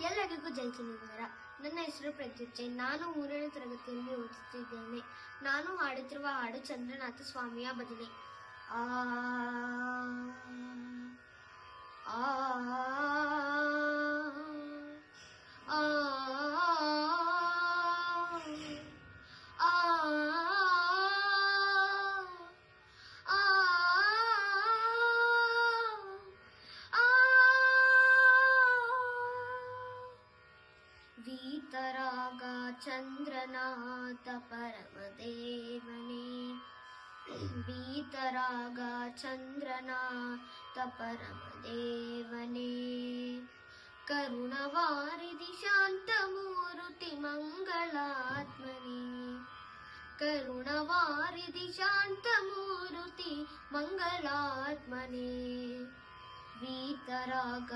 ಎಲ್ಲರಿಗೂ ಜೈ ಚಂದ್ರ ನನ್ನ ಹೆಸರು ಪ್ರತ್ಯುತ್ ನಾನು ಮೂರನೇ ತರಗತಿಯಲ್ಲಿ ಓದುತ್ತಿದ್ದೇನೆ. ನಾನು ಹಾಡುತ್ತಿರುವ ಹಾಡು ಚಂದ್ರನಾಥ ಸ್ವಾಮಿಯ ಬದಲಿ ಆ वीतराग चन्द्रनाथ परमदेवने। वीतराग चन्द्रनाथ परमदेवने। करुणवारिधि शान्तमूर्ति मङ्गलात्मने करुणवारिधि शान्तमूर्ति मङ्गलात्मने। वीतराग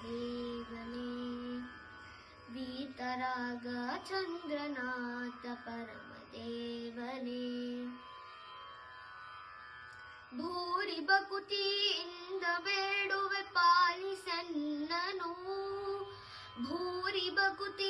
चन्द्रनाथ परमदेवने वीतराग चन्द्रनाथ परमदेवने ಭೂರಿ ಬಕುತಿಯಿಂದ ಬೇಡುವೆ ಪಾಲಿಸನ್ನನು ಭೂರಿ ಬಕುತಿಯಿಂದ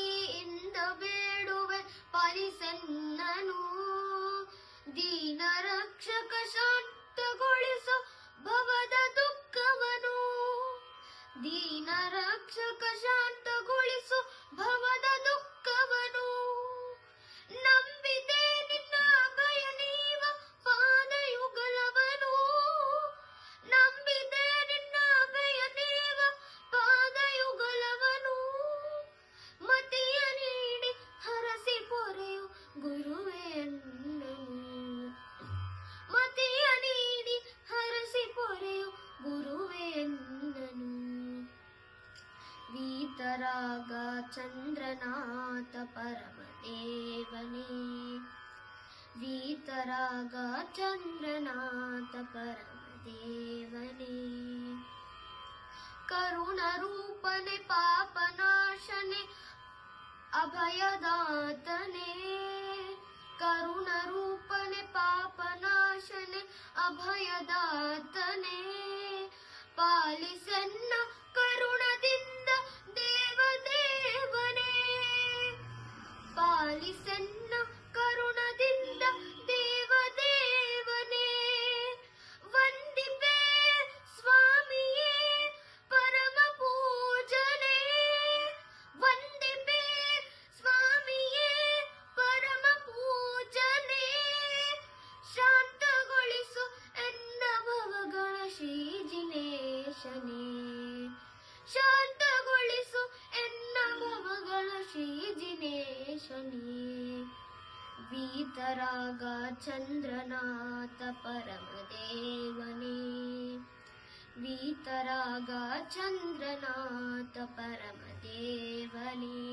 वीतरागाचन्द्रनाथ परमदेवने वीतरागाचन्द्रनाथ परमदेवने करुणरूपने पापनाशने अभयदातने। करुणरूपने पापनाशने अभयदातने। पालिसन्न शनि वीतरागा चन्द्रनाथ परमदेवने। वीतरागा चन्द्रनाथ परमदेवनि।